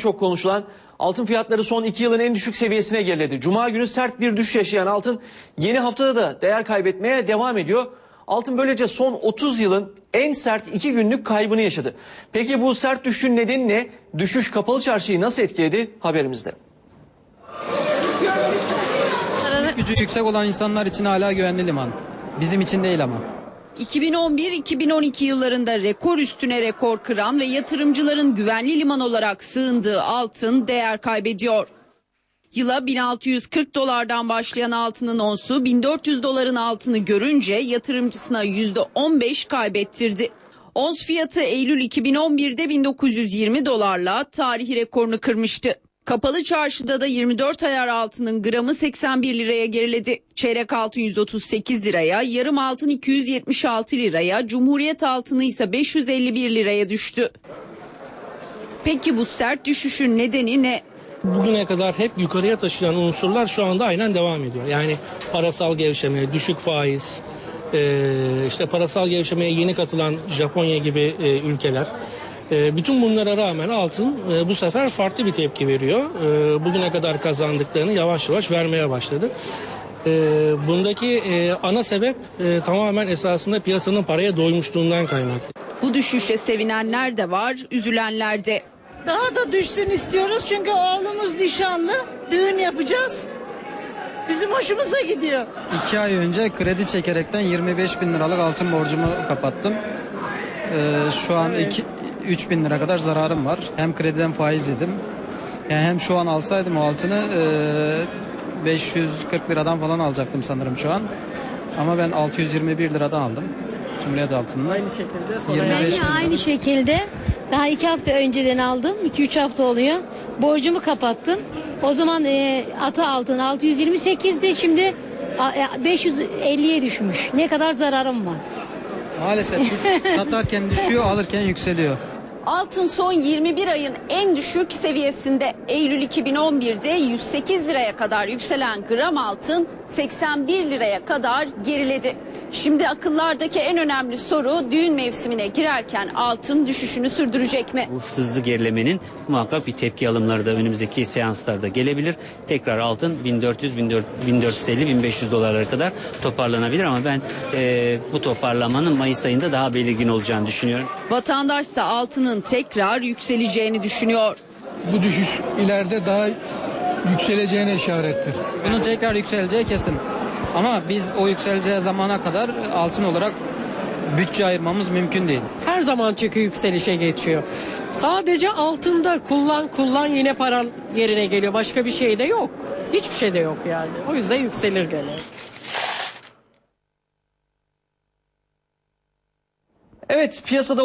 çok konuşulan altın fiyatları son iki yılın en düşük seviyesine geriledi. Cuma günü sert bir düşüş yaşayan altın yeni haftada da değer kaybetmeye devam ediyor. Altın böylece son 30 yılın en sert iki günlük kaybını yaşadı. Peki bu sert düşüşün nedeni ne? Düşüş kapalı çarşıyı nasıl etkiledi? Haberimizde. gücü yüksek olan insanlar için hala güvenli liman. Bizim için değil ama. 2011-2012 yıllarında rekor üstüne rekor kıran ve yatırımcıların güvenli liman olarak sığındığı altın değer kaybediyor. Yıla 1640 dolardan başlayan altının onsu 1400 doların altını görünce yatırımcısına %15 kaybettirdi. Ons fiyatı Eylül 2011'de 1920 dolarla tarihi rekorunu kırmıştı. Kapalı çarşıda da 24 ayar altının gramı 81 liraya geriledi. Çeyrek altın 138 liraya, yarım altın 276 liraya, cumhuriyet altını ise 551 liraya düştü. Peki bu sert düşüşün nedeni ne? bugüne kadar hep yukarıya taşıyan unsurlar şu anda aynen devam ediyor. Yani parasal gevşeme, düşük faiz, işte parasal gevşemeye yeni katılan Japonya gibi ülkeler. E, bütün bunlara rağmen altın e, bu sefer farklı bir tepki veriyor. E, bugüne kadar kazandıklarını yavaş yavaş vermeye başladı. E, bundaki e, ana sebep e, tamamen esasında piyasanın paraya doymuşluğundan kaynaklı. Bu düşüşe sevinenler de var, üzülenler de. Daha da düşsün istiyoruz çünkü oğlumuz nişanlı. Düğün yapacağız. Bizim hoşumuza gidiyor. İki ay önce kredi çekerekten 25 bin liralık altın borcumu kapattım. Ee, şu an iki, 3 bin lira kadar zararım var. Hem krediden faiz yedim. Yani hem şu an alsaydım o altını e, 540 liradan falan alacaktım sanırım şu an. Ama ben 621 liradan aldım. Cumhuriyet altınını. Aynı şekilde 25 Ben bin de aynı liralık. şekilde daha iki hafta önceden aldım. 2-3 hafta oluyor. Borcumu kapattım. O zaman e, atı altın 628'di şimdi a- e, 550'ye düşmüş. Ne kadar zararım var. Maalesef biz satarken düşüyor alırken yükseliyor. Altın son 21 ayın en düşük seviyesinde Eylül 2011'de 108 liraya kadar yükselen gram altın 81 liraya kadar geriledi. Şimdi akıllardaki en önemli soru düğün mevsimine girerken altın düşüşünü sürdürecek mi? Bu hızlı gerilemenin muhakkak bir tepki alımları da önümüzdeki seanslarda gelebilir. Tekrar altın 1400, 1450, 1500 dolarlara kadar toparlanabilir ama ben e, bu toparlamanın Mayıs ayında daha belirgin olacağını düşünüyorum. Vatandaşsa altının tekrar yükseleceğini düşünüyor. bu düşüş ileride daha yükseleceğine işarettir. Bunun tekrar yükseleceği kesin. Ama biz o yükseleceği zamana kadar altın olarak bütçe ayırmamız mümkün değil. her zaman çünkü yükselişe geçiyor. Sadece altında kullan kullan yine paran yerine geliyor. Başka bir şey de yok. Hiçbir şey de yok yani. O yüzden yükselir gene. Evet piyasada